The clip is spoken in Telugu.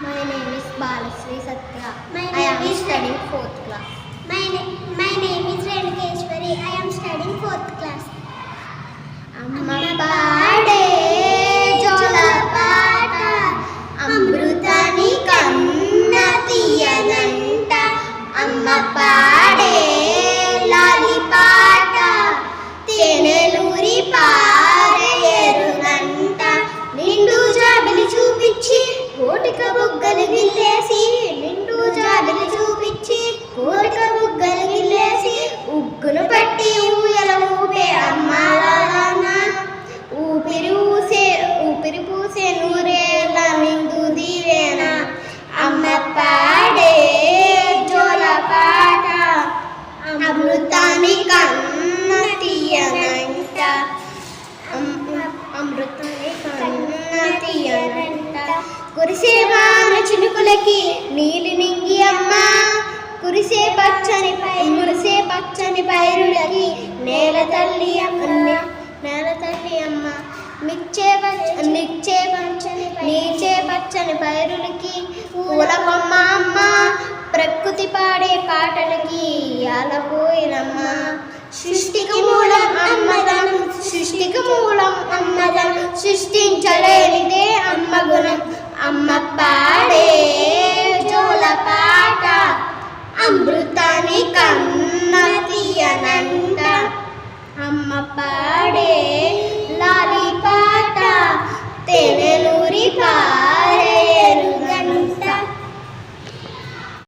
My name is Balasri Satya. My I am name is- studying fourth class. My, na- my name is Renukeshwari. I am studying fourth class. అమ్మ పాడే జోల పాట అమృతాని కన్న తీయనంట అమ్మ పాడే తీయనంట కురిసే వాన చినుకులకి నీలి నింగి అమ్మ. కురిసే పచ్చని పై మురిసే పచ్చని పైరులకి నేల తల్లి అమ్మ. నేల తల్లి అమ్మ. మిచ్చే పచ్చ నిచ్చే పచ్చని నీచే పచ్చని పైరులకి పూల బొమ్మ అమ్మ. ప్రకృతి పాడే పాటలకి అలపోయినమ్మ సృష్టికి లేనిదే అమ్మ గుణం అమ్మ పాడే జోల పాట అమృతాని కన్న తీయనంట